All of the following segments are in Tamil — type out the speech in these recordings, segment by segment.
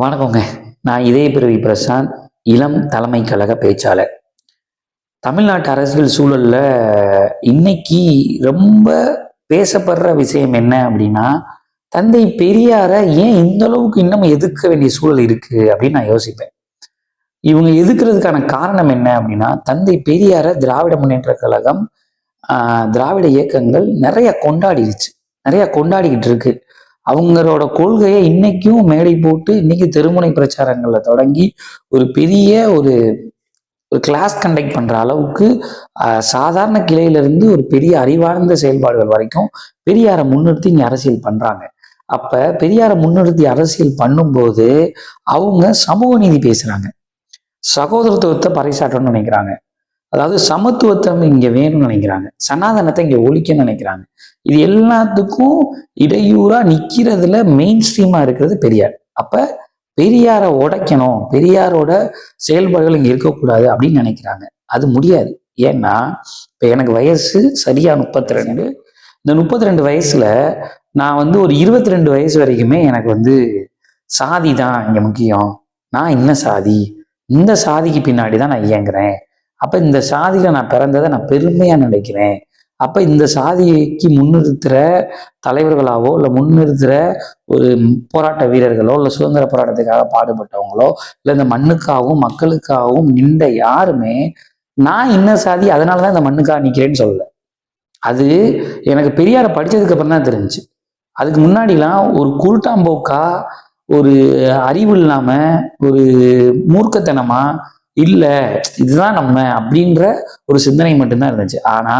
வணக்கங்க. நான் இதய பிறவி பிரசாந்த் இளம் தலைமை கழக பேச்சாளர். தமிழ்நாட்டு அரசியல் சூழல்ல இன்னைக்கு ரொம்ப பேசப்படுற விஷயம் என்ன அப்படின்னா தந்தை பெரியார ஏன் இந்த அளவுக்கு இன்னும் எதிர்க்க வேண்டிய சூழல் இருக்கு அப்படின்னு நான் யோசிப்பேன். இவங்க எதிர்க்கிறதுக்கான காரணம் என்ன அப்படின்னா தந்தை பெரியார திராவிட முன்னேற்ற கழகம் திராவிட இயக்கங்கள் நிறைய கொண்டாடிடுச்சு நிறைய கொண்டாடிக்கிட்டு இருக்கு. அவங்களோட கொள்கையை இன்னைக்கும் மேடை போட்டு இன்னைக்கு தெருமுனை பிரச்சாரங்கள்ல தொடங்கி ஒரு பெரிய ஒரு ஒரு கிளாஸ் கண்டக்ட் பண்ற அளவுக்கு சாதாரண கிளையிலிருந்து ஒரு பெரிய அறிவார்ந்த செயல்பாடுகள் வரைக்கும் பெரியாரை முன்னிறுத்தி இங்கே அரசியல் பண்றாங்க. அப்ப பெரியாரை முன்னிறுத்தி அரசியல் பண்ணும்போது அவங்க சமூக நீதி பேசுறாங்க. சகோதரத்துவத்தை பறைசாற்றணும்னு நினைக்கிறாங்க. அதாவது சமத்துவத்தை இங்க வேணும்னு நினைக்கிறாங்க. சனாதனத்தை இங்க ஒழிக்கணும்னு நினைக்கிறாங்க. இது எல்லாத்துக்கும் இடையூறா நிக்கிறதுல மெயின் ஸ்ட்ரீமா இருக்கிறது பெரியார். அப்ப பெரியாரை உடைக்கணும் பெரியாரோட செயல்பாடுகள் இங்க இருக்கக்கூடாது அப்படின்னு நினைக்கிறாங்க. அது முடியாது. ஏன்னா இப்ப எனக்கு வயசு சரியா முப்பத்தி ரெண்டு இந்த முப்பத்தி ரெண்டு வயசுல நான் வந்து ஒரு இருபத்தி ரெண்டு வயசு வரைக்குமே எனக்கு வந்து சாதி தான் இங்க முக்கியம். நான் என்ன சாதி. இந்த சாதிக்கு பின்னாடி தான் நான் இயங்குறேன். அப்போ இந்த சாதியில் நான் பிறந்ததை நான் பெருமையாக நினைக்கிறேன். அப்போ இந்த சாதிக்கு முன்னிறுத்துகிற தலைவர்களாவோ இல்லை முன்னிறுத்துகிற ஒரு போராட்ட வீரர்களோ இல்லை சுதந்திர போராட்டத்துக்காக பாடுபட்டவங்களோ இல்லை இந்த மண்ணுக்காகவும் மக்களுக்காகவும் நின்ற யாருமே நான் இன்ன சாதி அதனால தான் இந்த மண்ணுக்காக நிற்கிறேன்னு சொல்லலை. அது எனக்கு பெரியாரை படித்ததுக்கு அப்புறம் தான் தெரிஞ்சுச்சு அதுக்கு முன்னாடிலாம் ஒரு குருட்டாம்போக்கா ஒரு அறிவு இல்லாமல் ஒரு மூர்க்கத்தனமாக இல்லை இதுதான் நம்ம அப்படின்ற ஒரு சிந்தனை மட்டும்தான் இருந்துச்சு. ஆனா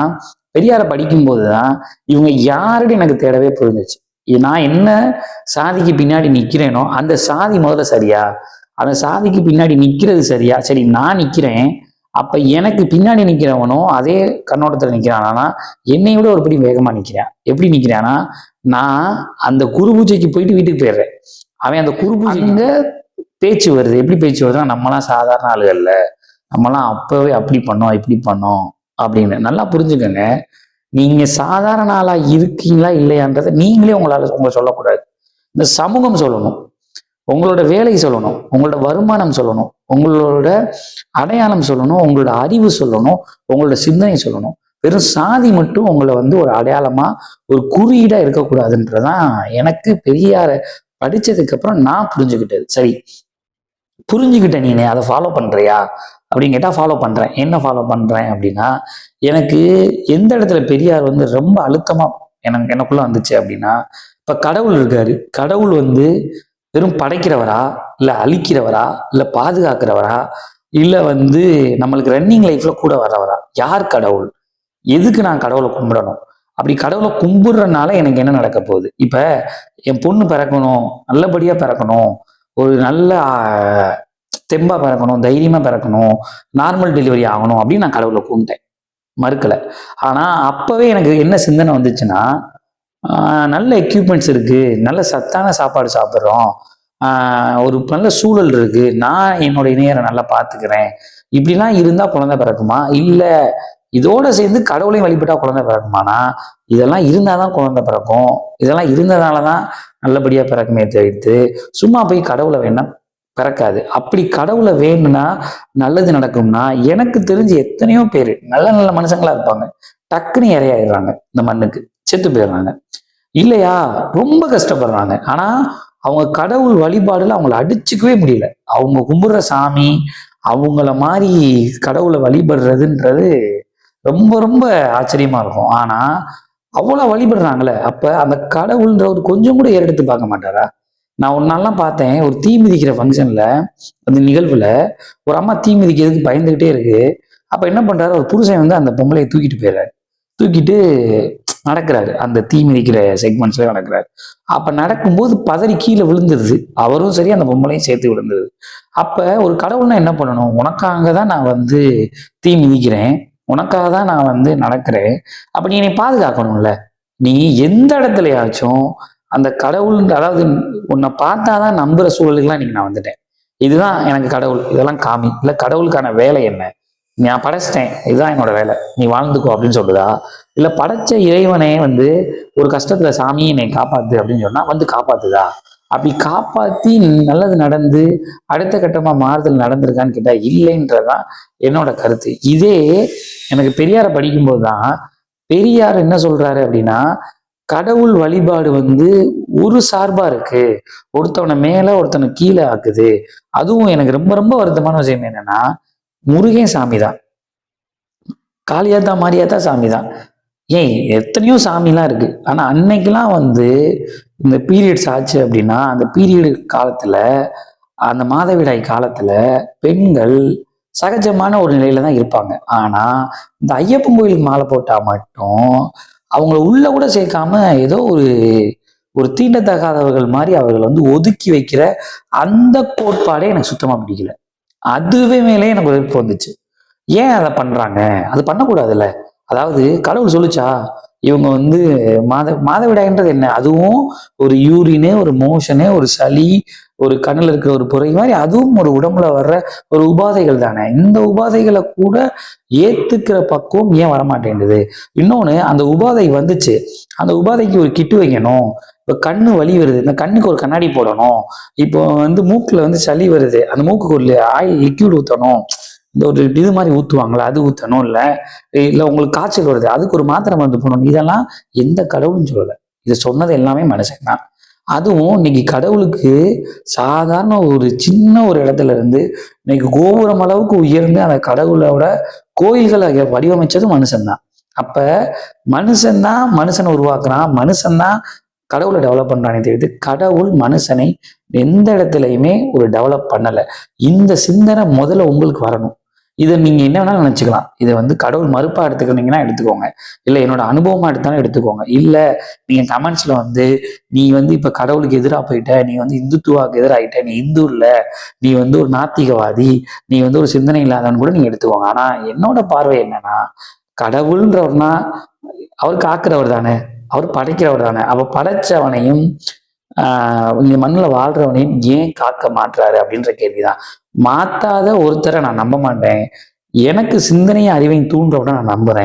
பெரியாரை படிக்கும்போது தான் இவங்க யாருன்னு எனக்கு தேடவே புரிஞ்சிச்சு. நான் என்ன சாதிக்கு பின்னாடி நிற்கிறேனோ அந்த சாதி முதல்ல சரியா? அந்த சாதிக்கு பின்னாடி நிற்கிறது சரியா? சரி நான் நிற்கிறேன் அப்ப எனக்கு பின்னாடி நிற்கிறவனும் அதே கண்ணோட்டத்தில் நிற்கிறானா என்னை விட ஒரு படி நிற்கிறான் எப்படி நிற்கிறான்னா நான் அந்த குரு பூஜைக்கு போயிட்டு வீட்டுக்கு போயிடுறேன். அவன் அந்த குரு பூஜைங்க பேச்சு வருது. எப்படி பேச்சு வருதுன்னா நம்மலாம் சாதாரண ஆளுகள் இல்ல. நம்மலாம் அப்பவே அப்படி பண்ணோம் இப்படி பண்ணோம் அப்படின்னு. நல்லா புரிஞ்சுக்கோங்க. நீங்க சாதாரண ஆளா இருக்கீங்களா இல்லையான்றதை நீங்களே உங்களால உங்களை சொல்லக்கூடாது. இந்த சமூகம் சொல்லணும். உங்களோட வேலை சொல்லணும். உங்களோட வருமானம் சொல்லணும். உங்களோட அடையாளம் சொல்லணும். உங்களோட அறிவு சொல்லணும். உங்களோட சிந்தனை சொல்லணும். வெறும் சாதி மட்டும் உங்களை வந்து ஒரு அடையாளமா ஒரு குறியீடா இருக்கக்கூடாதுன்றதான் எனக்கு பெரியார படிச்சதுக்கு அப்புறம் நான் புரிஞ்சுக்கிட்டது. சரி புரிஞ்சுக்கிட்ட நீ அதை ஃபாலோ பண்ணுறியா அப்படின்னு கேட்டால் ஃபாலோ பண்ணுறேன் என்ன ஃபாலோ பண்ணுறேன் அப்படின்னா எனக்கு எந்த இடத்துல பெரியார் வந்து ரொம்ப அழுத்தமாக எனக்கு எனக்குள்ளே வந்துச்சு அப்படின்னா இப்போ கடவுள் இருக்காரு. கடவுள் வந்து வெறும் படைக்கிறவரா? இல்லை அழிக்கிறவரா? இல்லை பாதுகாக்கிறவரா? இல்லை வந்து நம்மளுக்கு ரன்னிங் லைஃப்பில் கூட வர்றவரா? யார் கடவுள்? எதுக்கு நான் கடவுளை கும்பிடணும்? அப்படி கடவுளை கும்பிடுறனால எனக்கு என்ன நடக்க போகுது? இப்போ என் பொண்ணு பிறக்கணும் நல்லபடியாக பிறக்கணும் ஒரு நல்ல தெம்பாக தெம்பா பிறக்கணும் தைரியமா பிறக்கணும் நார்மல் டெலிவரி ஆகணும் அப்படின்னு நான் கடவுளை கூப்பிட்டேன். மறுக்கல. ஆனா அப்பவே எனக்கு என்ன சிந்தனை வந்துச்சுன்னா நல்ல எக்யூப்மெண்ட்ஸ் இருக்கு நல்ல சத்தான சாப்பாடு சாப்பிட்றோம் ஒரு நல்ல சூழல் இருக்கு நான் என்னோட இணையரை நல்லா பார்த்துக்கிறேன். இப்படிலாம் இருந்தா குழந்தை பிறக்குமா? இல்ல இதோட சேர்ந்து கடவுளையும் வழிபட்டா குழந்தை பிறக்குமானா? இதெல்லாம் இருந்தாதான் குழந்தை பிறக்கும். இதெல்லாம் இருந்ததால தான் நல்லபடியா பிறக்குமே தவிர்த்து சும்மா போய் கடவுளை வேணா பிறக்காது. அப்படி கடவுளை வேணும்னா நல்லது நடக்கும்னா எனக்கு தெரிஞ்சு எத்தனையோ பேர் நல்ல நல்ல மனுஷங்களா இருப்பாங்க. டக்குன்னு இறையாயிடுறாங்க இந்த மண்ணுக்கு. செத்து போயிடுறாங்க. இல்லையா? ரொம்ப கஷ்டப்படுறாங்க. ஆனா அவங்க கடவுள் வழிபாடுல அவங்கள அடிச்சுக்கவே முடியல. அவங்க கும்பிடுற சாமி அவங்கள மாதிரி கடவுளை வழிபடுறதுன்றது ரொம்ப ரொம்ப ஆச்சரியமா இருக்கும். ஆனா அவ்வளோ வழிபடுறாங்களே. அப்போ அந்த கடவுள்ன்ற ஒரு கொஞ்சம் கூட ஏறெடுத்து பார்க்க மாட்டாரா? நான் ஒரு நாள்லாம் பார்த்தேன் ஒரு தீ மிதிக்கிற ஃபங்க்ஷனில் அந்த நிகழ்வில் ஒரு அம்மா தீ மிதிக்கிறதுக்கு பயந்துக்கிட்டே இருக்கு. அப்போ என்ன பண்ணுறாரு ஒரு புருஷன் வந்து அந்த பொம்பளையை தூக்கிட்டு போயிடுறாரு. தூக்கிட்டு நடக்கிறாரு. அந்த தீ மிதிக்கிற செக்மெண்ட்ஸ்ல நடக்கிறாரு. அப்ப நடக்கும்போது பதறி கீழே விழுந்துருது. அவரும் சரி அந்த பொம்பளையும் சேர்த்து விழுந்துருது. அப்ப ஒரு கடவுள்னா என்ன பண்ணணும்? உனக்காக தான் நான் வந்து தீ மிதிக்கிறேன். உனக்காக தான் நான் வந்து நடக்கிறேன். அப்ப நீ என்னை பாதுகாக்கணும்ல. நீ எந்த இடத்துலயாச்சும் அந்த கடவுள் அதாவது உன்னை பார்த்தாதான் நம்புற சூழலுக்குலாம் இன்னைக்கு நான் வந்துட்டேன். இதுதான் எனக்கு கடவுள். இதெல்லாம் காமி. இல்ல கடவுளுக்கான வேலை என்ன? நான் படைச்சிட்டேன். இதுதான் என்னோட வேலை. நீ வாழ்ந்துக்கோ அப்படின்னு சொல்லுதா இல்ல படைச்ச இறைவனே வந்து ஒரு கஷ்டத்துல சாமியை என்னை காப்பாத்து அப்படின்னு சொன்னா வந்து காப்பாத்துதா? அப்படி காப்பாத்தி நல்லது நடந்து அடுத்த கட்டமா மாறுதல் நடந்திருக்கான்னு கேட்டா இல்லைன்றதான் என்னோட கருத்து. இதே எனக்கு பெரியாரை படிக்கும்போது தான் பெரியார் என்ன சொல்றாரு அப்படின்னா கடவுள் வழிபாடு வந்து ஒரு சார்பா இருக்கு. ஒருத்தவனை மேல ஒருத்தனை கீழே ஆக்குது. அதுவும் எனக்கு ரொம்ப ரொம்ப வருத்தமான விஷயம் என்னன்னா முருகன் சாமி தான் காளியாத்தா மாரியாத்தா சாமி தான் ஏன் எத்தனையோ சாமிலாம் இருக்கு. ஆனா அன்னைக்கெல்லாம் வந்து இந்த பீரியட்ஸ் ஆச்சு அப்படின்னா அந்த பீரியடு காலத்துல அந்த மாதவிடாய் காலத்துல பெண்கள் சகஜமான ஒரு நிலையில தான் இருப்பாங்க. ஆனா இந்த ஐயப்பன் கோயிலுக்கு மாலை போட்டா மட்டும் அவங்கள உள்ள கூட சேர்க்காம ஏதோ ஒரு ஒரு தீண்டத்தகாதவர்கள் மாதிரி அவர்கள் வந்து ஒதுக்கி வைக்கிற அந்த கோட்பாடே எனக்கு சுத்தமா பிடிக்கல. அதுவே மேலே எனக்கு ஒரு வெறுப்பு வந்துச்சு. ஏன் அதை பண்றாங்க? அது பண்ணக்கூடாதுல்ல. அதாவது கடவுள் சொல்லுச்சா இவங்க வந்து மாத மாதவிடாயின்றது என்ன? அதுவும் ஒரு யூரினு ஒரு மோஷனு ஒரு சளி ஒரு கண்ணில் இருக்கிற ஒரு புரை மாதிரி அதுவும் ஒரு உடம்புல வர்ற ஒரு உபாதைகள் தானே. இந்த உபாதைகளை கூட ஏத்துக்கிற பக்குவம் ஏன் வரமாட்டேங்குது? இன்னொன்னு அந்த உபாதை வந்துச்சு. அந்த உபாதைக்கு ஒரு கிட்டு வைக்கணும். இப்போ கண்ணு வலி வருது. இந்த கண்ணுக்கு ஒரு கண்ணாடி போடணும். இப்போ வந்து மூக்குல வந்து சளி வருது. அந்த மூக்குக்கு ஒரு ஆயில் லிக்யூட் ஊற்றணும் இந்த ஒரு இது மாதிரி ஊற்றுவாங்களா அது ஊற்றணும் இல்லை? இல்லை உங்களுக்கு காய்ச்சல் வருது அதுக்கு ஒரு மாத்திரை மருந்து போடணும். இதெல்லாம் எந்த கடவுளும் சொல்லலை. இதை சொன்னது எல்லாமே மனுஷன் தான். அதுவும் இன்னைக்கு கடவுளுக்கு சாதாரண ஒரு சின்ன ஒரு இடத்துல இருந்து இன்னைக்கு கோபுரம் அளவுக்கு உயர்ந்து அந்த கடவுளோட கோயில்களை வடிவமைச்சது மனுஷன்தான் அப்ப மனுஷன்தான் மனுஷனை உருவாக்குறான். மனுஷன்தான் கடவுளை டெவலப் பண்றானே தெரியுது கடவுள் மனுஷனை எந்த இடத்துலையுமே ஒரு டெவலப் பண்ணலை. இந்த சிந்தனை முதல்ல உங்களுக்கு வரணும். இதை நீங்க என்ன வேணாலும் நினைச்சுக்கலாம். இதை வந்து கடவுள் மறுப்பா எடுத்துக்கிறீங்கன்னா எடுத்துக்கோங்க. இல்லை என்னோட அனுபவமா எடுத்தாலும் எடுத்துக்கோங்க. இல்லை நீங்க கமெண்ட்ஸ்ல வந்து நீ வந்து இப்ப கடவுளுக்கு எதிராக போயிட்ட நீ வந்து இந்துத்துவாக்கு எதிராகிட்ட நீ இந்து இல்ல நீ வந்து ஒரு நாத்திகவாதி நீ வந்து ஒரு சிந்தனை இல்லாதவன் கூட நீங்க எடுத்துக்கோங்க. ஆனா என்னோட பார்வை என்னன்னா கடவுள்ன்றவர்னா அவர் காக்குறவர் தானே அவர் படைக்கிறவர் தானே. அவ படைச்சவனையும் இந்த மண்ணில் வாழ்றவனையும் ஏன் காக்க மாட்டுறாரு அப்படின்ற கேள்விதான். மாத்தாத ஒருத்தரை நான் நம்ப மாட்டேன். எனக்கு சிந்தனையும் அறிவையும் தூண்டுறவனை நான் நம்புறேன்.